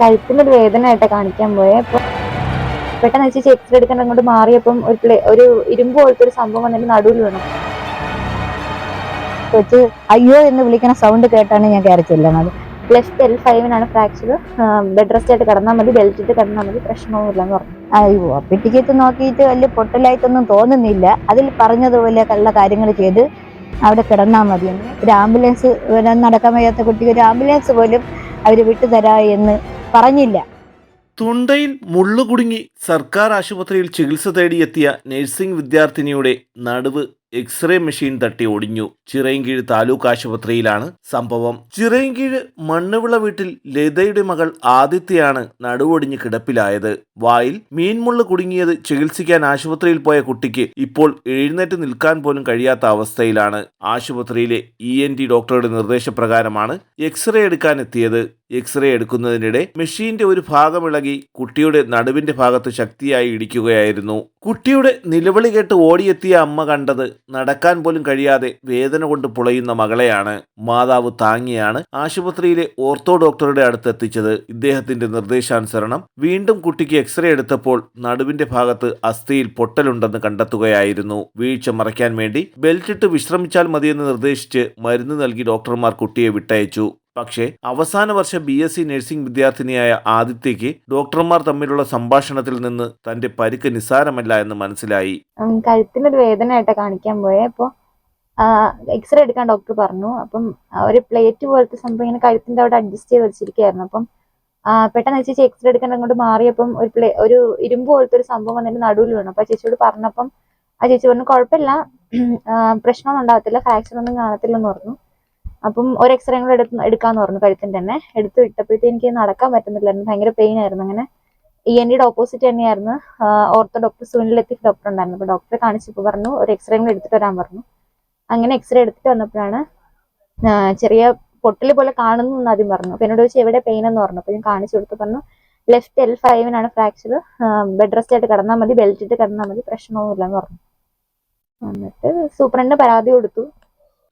കഴുത്തിനൊരു വേദനയായിട്ട് കാണിക്കാൻ പോയെ. അപ്പൊ പെട്ടെന്ന് ചേച്ചി എക്സ്റേ എടുക്കാൻ അങ്ങോട്ട് മാറിയപ്പം ഒരു പ്ലേ ഒരു ഇരുമ്പ് പോലത്തെ ഒരു സംഭവം വന്നിട്ട് നടുവിൽ വീണു. കൊച്ച് അയ്യോ എന്ന് വിളിക്കുന്ന സൗണ്ട് കേട്ടാണ് ഞാൻ കയറി ചെല്ലുന്നത്. ലെഫ്റ്റ് എൽ ഫൈവിനാണ് ഫ്രാക്ചർ ബെഡ് റെസ്റ്റ് ആയിട്ട് കിടന്നാൽ മതി ബെൽറ്റ് ഇട്ട് കിടന്നാൽ മതി പ്രശ്നമൊന്നുമില്ല എന്ന് പറഞ്ഞു. അയ്യോ പിറ്റിക്കത്ത് നോക്കിയിട്ട് വലിയ പൊട്ടലായിട്ടൊന്നും തോന്നുന്നില്ല. അതിൽ പറഞ്ഞതുപോലെ ഉള്ള കാര്യങ്ങൾ ചെയ്ത് അവിടെ കിടന്നാൽ മതി ഒരു ആംബുലൻസ് നടക്കാൻ വയ്യാത്ത കുട്ടിക്ക് ഒരു ആംബുലൻസ് പോലും അവർ വിട്ടുതരാ എന്ന് പറഞ്ഞില്ല. തുണ്ടയിൽ മുള്ളുകുടുങ്ങി സർക്കാർ ആശുപത്രിയിൽ ചികിത്സ തേടിയെത്തിയ നഴ്സിംഗ് വിദ്യാർത്ഥിനിയുടെ നടുവ് എക്സ്റേ മെഷീൻ തട്ടി ഒടിഞ്ഞു. ചിറയൻകീഴ് താലൂക്ക് ആശുപത്രിയിലാണ് സംഭവം. ചിറയൻകീഴ് മണ്ണുവിള വീട്ടിൽ ലതയുടെ മകൾ ആദിത്യയാണ് നടുവൊടിഞ്ഞ് കിടപ്പിലായത്. വായിൽ മീൻമുള്ള കുടുങ്ങിയത് ചികിത്സിക്കാൻ ആശുപത്രിയിൽ പോയ കുട്ടിക്ക് ഇപ്പോൾ എഴുന്നേറ്റ് നിൽക്കാൻ പോലും കഴിയാത്ത അവസ്ഥയിലാണ്. ആശുപത്രിയിലെ ഇ ഡോക്ടറുടെ നിർദ്ദേശപ്രകാരമാണ് എക്സ്റേ എടുക്കാൻ എത്തിയത്. എക്സ്റേ എടുക്കുന്നതിനിടെ മെഷീന്റെ ഒരു ഭാഗം ഇളകി കുട്ടിയുടെ നടുവിന്റെ ഭാഗത്ത് ശക്തിയായി ഇടിക്കുകയായിരുന്നു. കുട്ടിയുടെ നിലവിളി കേട്ട് ഓടിയെത്തിയ അമ്മ കണ്ടത് നടക്കാൻ പോലും കഴിയാതെ വേദന കൊണ്ട് പുളയുന്ന മകളെയാണ്. മാതാവ് താങ്ങിയാണ് ആശുപത്രിയിലെ ഓർത്തോ ഡോക്ടറുടെ അടുത്ത് എത്തിച്ചത്. ഇദ്ദേഹത്തിന്റെ നിർദ്ദേശാനുസരണം വീണ്ടും കുട്ടിക്ക് എക്സ്റേ എടുത്തപ്പോൾ നടുവിന്റെ ഭാഗത്ത് അസ്ഥിയിൽ പൊട്ടലുണ്ടെന്ന് കണ്ടെത്തുകയായിരുന്നു. വീഴ്ച മറയ്ക്കാൻ വേണ്ടി ബെൽറ്റിട്ട് വിശ്രമിച്ചാൽ മതിയെന്ന് നിർദ്ദേശിച്ച് മരുന്ന് നൽകി ഡോക്ടർമാർ കുട്ടിയെ വിട്ടയച്ചു. പക്ഷേ അവസാന വർഷ ബി എസ് സി നഴ്സിംഗ് വിദ്യാർത്ഥിനിയായ ആദിത്യയ്ക്ക് ഡോക്ടർമാർ തമ്മിലുള്ള സംഭാഷണത്തിൽ നിന്ന് തന്റെ പരിക്ക് നിസ്സാരമല്ല എന്ന് മനസ്സിലായി. കഴുത്തിനൊരു വേദന ആയിട്ട് കാണിക്കാൻ പോയെ. അപ്പോൾ എക്സ്റേ എടുക്കാൻ ഡോക്ടർ പറഞ്ഞു. അപ്പം ഒരു പ്ലേറ്റ് പോലത്തെ സംഭവം ഇങ്ങനെ കഴുത്തിന്റെ അവിടെ അഡ്ജസ്റ്റ് ചെയ്ത് വെച്ചിരിക്കുകയായിരുന്നു. അപ്പം പെട്ടെന്ന് ചേച്ചി എക്സ്റേ എടുക്കാൻ അങ്ങോട്ട് മാറിയപ്പം ഒരു പ്ലേ ഒരു ഇരുമ്പ് പോലത്തെ ഒരു സംഭവം വന്നിട്ട് നടുവിൽ വീണു. അപ്പൊ ചേച്ചിയോട് പറഞ്ഞപ്പം ആ ചേച്ചി പറഞ്ഞു കുഴപ്പമില്ല. പ്രശ്നമൊന്നും ഉണ്ടാകത്തില്ല. ഫ്രാക്ചർ ഒന്നും കാണത്തില്ലെന്ന് പറഞ്ഞു. അപ്പം ഒരു എക്സ്റേ കൂടെ എടുത്ത് എടുക്കാന്ന് പറഞ്ഞു കഴുത്തിന്റെ തന്നെ. എടുത്ത് വിട്ടപ്പോഴത്തേക്ക് എനിക്ക് നടക്കാൻ പറ്റുന്നില്ലായിരുന്നു. ഭയങ്കര പെയിൻ ആയിരുന്നു അങ്ങനെ. ഇ എൻ ഡിയുടെ ഓപ്പോസിറ്റ് തന്നെയായിരുന്നു. Ortho doctor Sunil Latheef doctor ഉണ്ടായിരുന്നു. അപ്പോൾ ഡോക്ടറെ കാണിച്ചപ്പോൾ പറഞ്ഞു ഒരു എക്സ്റേ കൂടെ എടുത്തിട്ട് വരാൻ പറഞ്ഞു. അങ്ങനെ എക്സ്റേ എടുത്തിട്ട് വന്നപ്പോഴാണ് ചെറിയ പൊട്ടൽ പോലെ കാണുന്നു എന്ന് ആദ്യം പറഞ്ഞു. അപ്പോൾ എന്നോട് ചോദിച്ചു എവിടെ പെയിൻ എന്ന്? പറഞ്ഞു. അപ്പോൾ ഞാൻ കാണിച്ചു കൊടുത്തു പറഞ്ഞു ലെഫ്റ്റ് എൽ ഫൈവിനാണ് ഫ്രാക്ചർ ബെഡ് റെസ്റ്റ് ആയിട്ട് കിടന്നാൽ മതി ബെൽറ്റ് ഇട്ട് കിടന്നാൽ മതി പ്രശ്നമൊന്നുമില്ല എന്ന് പറഞ്ഞു. എന്നിട്ട് സൂപ്രണ്ട് പരാതി കൊടുത്തു.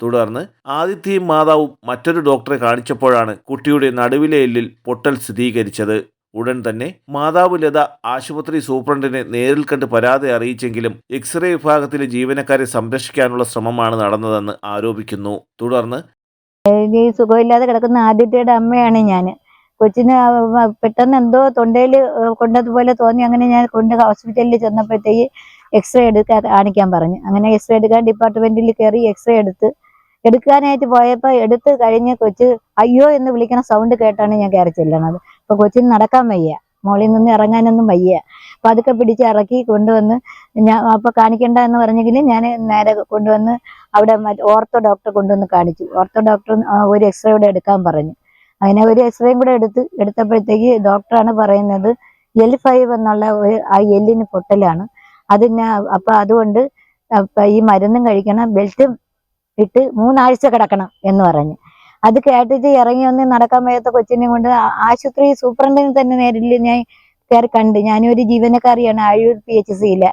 തുടർന്ന് ആദിത്യയും മാതാവും മറ്റൊരു ഡോക്ടറെ കാണിച്ചപ്പോഴാണ് കുട്ടിയുടെ നടുവിലെ എല്ലിൽ പൊട്ടൽ സ്ഥിരീകരിച്ചത്. ഉടൻ തന്നെ മാതാവ് ലത ആശുപത്രി സൂപ്രണ്ടിനെ നേരിൽ കണ്ട് പരാതി അറിയിച്ചെങ്കിലും എക്സ്റേ വിഭാഗത്തിലെ ജീവനക്കാരെ സംരക്ഷിക്കാനുള്ള ശ്രമമാണ് നടന്നതെന്ന് ആരോപിക്കുന്നു. തുടർന്ന് സുഖമില്ലാതെ കിടക്കുന്ന ആദിത്യയുടെ അമ്മയാണ് ഞാൻ കൊച്ചിന് പെട്ടെന്ന് എന്തോ തൊണ്ടയിൽ കൊണ്ടതുപോലെ തോന്നി. അങ്ങനെ ഞാൻ കൊണ്ട് ഹോസ്പിറ്റലിൽ ചെന്നപ്പോഴത്തേക്ക് എക്സ്റേ എടുക്കാൻ കാണിക്കാൻ പറഞ്ഞു. അങ്ങനെ എക്സ്റേ എടുക്കാൻ ഡിപ്പാർട്ട്മെന്റിൽ കയറി എക്സ്റേ എടുത്ത് എടുക്കാനായിട്ട് പോയപ്പോൾ എടുത്തു കഴിഞ്ഞ് കൊച്ച് അയ്യോ എന്ന് വിളിക്കണ സൗണ്ട് കേട്ടാണ് ഞാൻ കയറി ചെല്ലണത്. അപ്പൊ കൊച്ചിന് നടക്കാൻ വയ്യ. മോളിൽ നിന്ന് ഇറങ്ങാനൊന്നും വയ്യ. അപ്പൊ അതൊക്കെ പിടിച്ച് ഇറക്കി കൊണ്ടുവന്ന് ഞാൻ അപ്പൊ കാണിക്കണ്ട എന്ന് പറഞ്ഞെങ്കിലും ഞാൻ നേരെ കൊണ്ടുവന്ന് അവിടെ ഓർത്തോ ഡോക്ടറെ കൊണ്ടുവന്ന് കാണിച്ചു. ഓർത്തോ ഡോക്ടർ ഒരു എക്സ്റേ കൂടെ എടുക്കാൻ പറഞ്ഞു. അങ്ങനെ ഒരു എക്സ്റേയും കൂടെ എടുത്ത് എടുത്തപ്പോഴത്തേക്ക് ഡോക്ടറാണ് പറയുന്നത് എൽ ഫൈവ് എന്നുള്ള ഒരു ആ എല്ലിന് പൊട്ടലാണ്. അതിന് അപ്പൊ അതുകൊണ്ട് ഈ മരുന്നും കഴിക്കണം ബെൽറ്റും ഇട്ട് മൂന്നാഴ്ച കിടക്കണം എന്ന് പറഞ്ഞു. അത് കേട്ടിട്ട് ഇറങ്ങി വന്ന് നടക്കാൻ വയ്യാത്ത കൊച്ചിനെ കൊണ്ട് ആശുപത്രി സൂപ്രണ്ടിനെ തന്നെ നേരിൽ ഞാൻ കയറി കണ്ട്. ഞാനൊരു ജീവനക്കാരിയാണ് ആഴൂർ പി എച്ച് സിയിലെ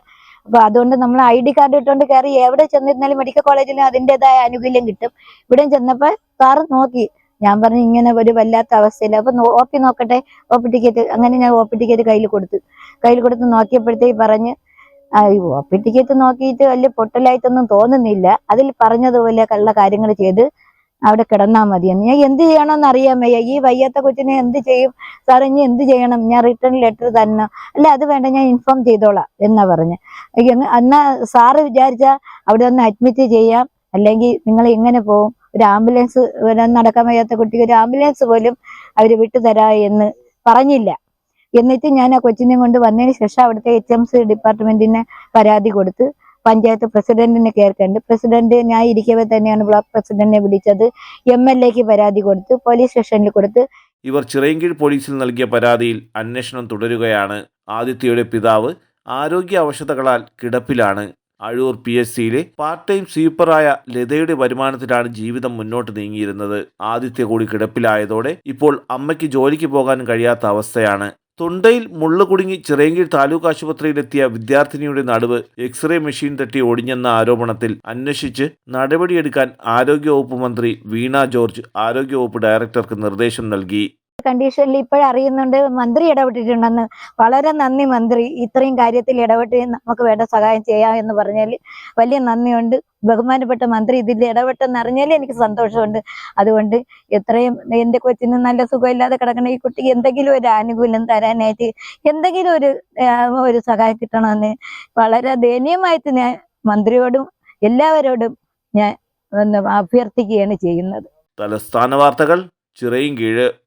അപ്പൊ അതുകൊണ്ട് നമ്മൾ ഐ ഡി കാർഡ് ഇട്ടുകൊണ്ട് കയറി എവിടെ ചെന്നിരുന്നാലും മെഡിക്കൽ കോളേജിൽ അതിന്റെതായ ആനുകൂല്യം കിട്ടും. ഇവിടെ ചെന്നപ്പോ സാറ് നോക്കി. ഞാൻ പറഞ്ഞു ഇങ്ങനെ ഒരു വല്ലാത്ത അവസ്ഥയില്ല അപ്പൊ ഒ പി നോക്കട്ടെ. ഒ പി ടിക്കറ്റ് അങ്ങനെ ഞാൻ ഒ പി ടിക്കറ്റ് കയ്യിൽ കൊടുത്തു. കയ്യിൽ കൊടുത്ത് നോക്കിയപ്പോഴത്തേക്ക് പറഞ്ഞ് ഒ പി ടിക്കറ്റ് നോക്കിയിട്ട് വലിയ പൊട്ടലായിട്ടൊന്നും തോന്നുന്നില്ല. അതിൽ പറഞ്ഞതുപോലെ ഉള്ള കാര്യങ്ങൾ ചെയ്ത് അവിടെ കിടന്നാൽ മതിയെന്ന് ഞാൻ എന്ത് ചെയ്യണമെന്ന് അറിയാൻ വയ്യ. ഈ വയ്യാത്ത കൊച്ചിനെ എന്ത് ചെയ്യും? സാറെ ഇനി എന്ത് ചെയ്യണം? ഞാൻ റിട്ടേൺ ലെറ്റർ തന്നെ അല്ല അത് വേണ്ട ഞാൻ ഇൻഫോം ചെയ്തോളാം എന്നാ പറഞ്ഞ്. എന്ന് സാറ് വിചാരിച്ച അവിടെ ഒന്ന് അഡ്മിറ്റ് ചെയ്യാം. അല്ലെങ്കിൽ നിങ്ങൾ എങ്ങനെ പോകും ഒരു ആംബുലൻസ് നടക്കാൻ വയ്യാത്ത കുട്ടിക്ക് ഒരു ആംബുലൻസ് പോലും അവർ വിട്ടുതരാ എന്ന് പറഞ്ഞില്ല. എന്നിട്ട് ഞാൻ ആ കൊച്ചിനെ കൊണ്ട് വന്നതിന് ശേഷം അവിടുത്തെ എച്ച് എം സി ഡിപ്പാർട്ട്മെന്റിന് പരാതി കൊടുത്ത് പഞ്ചായത്ത് പ്രസിഡന്റിനെ കേൾക്കേണ്ട പ്രസിഡന്റ് ഞാൻ ഇരിക്കവേ തന്നെയാണ് ബ്ലോക്ക് പ്രസിഡന്റിനെ വിളിച്ചത്. എം എൽ എക്ക് പരാതി കൊടുത്ത് പോലീസ് സ്റ്റേഷനിൽ കൊടുത്ത്. ഇവർ ചിറയൻകീഴ് പോലീസിൽ നൽകിയ പരാതിയിൽ അന്വേഷണം തുടരുകയാണ്. ആദിത്യയുടെ പിതാവ് ആരോഗ്യ അവശതകളാൽ കിടപ്പിലാണ്. അഴൂർ പി എസ് സിയിലെ പാർട്ട് ടൈം സ്വീപ്പറായ ലതയുടെ വരുമാനത്തിലാണ് ജീവിതം മുന്നോട്ട് നീങ്ങിയിരുന്നത്. ആദിത്യ കൂടി കിടപ്പിലായതോടെ ഇപ്പോൾ അമ്മയ്ക്ക് ജോലിക്ക് പോകാൻ കഴിയാത്ത അവസ്ഥയാണ്. തൊണ്ടയിൽ മുള്ളു കുടുങ്ങി ചിറയങ്കീഴ് താലൂക്ക് ആശുപത്രിയിലെത്തിയ വിദ്യാർത്ഥിനിയുടെ നടുവ് എക്സ്റേ മെഷീൻ തട്ടി ഒടിഞ്ഞെന്ന ആരോപണത്തിൽ അന്വേഷിച്ച് നടപടിയെടുക്കാൻ ആരോഗ്യവകുപ്പ് മന്ത്രി വീണ ജോർജ് ആരോഗ്യവകുപ്പ് ഡയറക്ടർക്ക് നിർദ്ദേശം നൽകി. കണ്ടീഷനിൽ ഇപ്പോഴറിയുന്നുണ്ട് മന്ത്രി ഇടപെട്ടിട്ടുണ്ടെന്ന്. വളരെ നന്ദി മന്ത്രി. ഇത്രയും കാര്യത്തിൽ ഇടപെട്ട് നമുക്ക് വേണ്ട സഹായം ചെയ്യാം എന്ന് പറഞ്ഞാൽ വലിയ നന്ദിയുണ്ട്. ബഹുമാനപ്പെട്ട മന്ത്രി ഇതിൽ ഇടപെട്ടെന്ന് അറിഞ്ഞാൽ എനിക്ക് സന്തോഷമുണ്ട്. അതുകൊണ്ട് എത്രയും എന്റെ കൊച്ചിന് നല്ല സുഖമില്ലാതെ കിടക്കണ ഈ കുട്ടിക്ക് എന്തെങ്കിലും ഒരു ആനുകൂല്യം തരാനായിട്ട് എന്തെങ്കിലും ഒരു ഒരു സഹായം കിട്ടണമെന്ന് വളരെ ദയനീയമായിട്ട് ഞാൻ മന്ത്രിയോടും എല്ലാവരോടും ഞാൻ അഭ്യർത്ഥിക്കുകയാണ് ചെയ്യുന്നത്. തലസ്ഥാന വാർത്തകൾ ചിറയിൻകീഴ്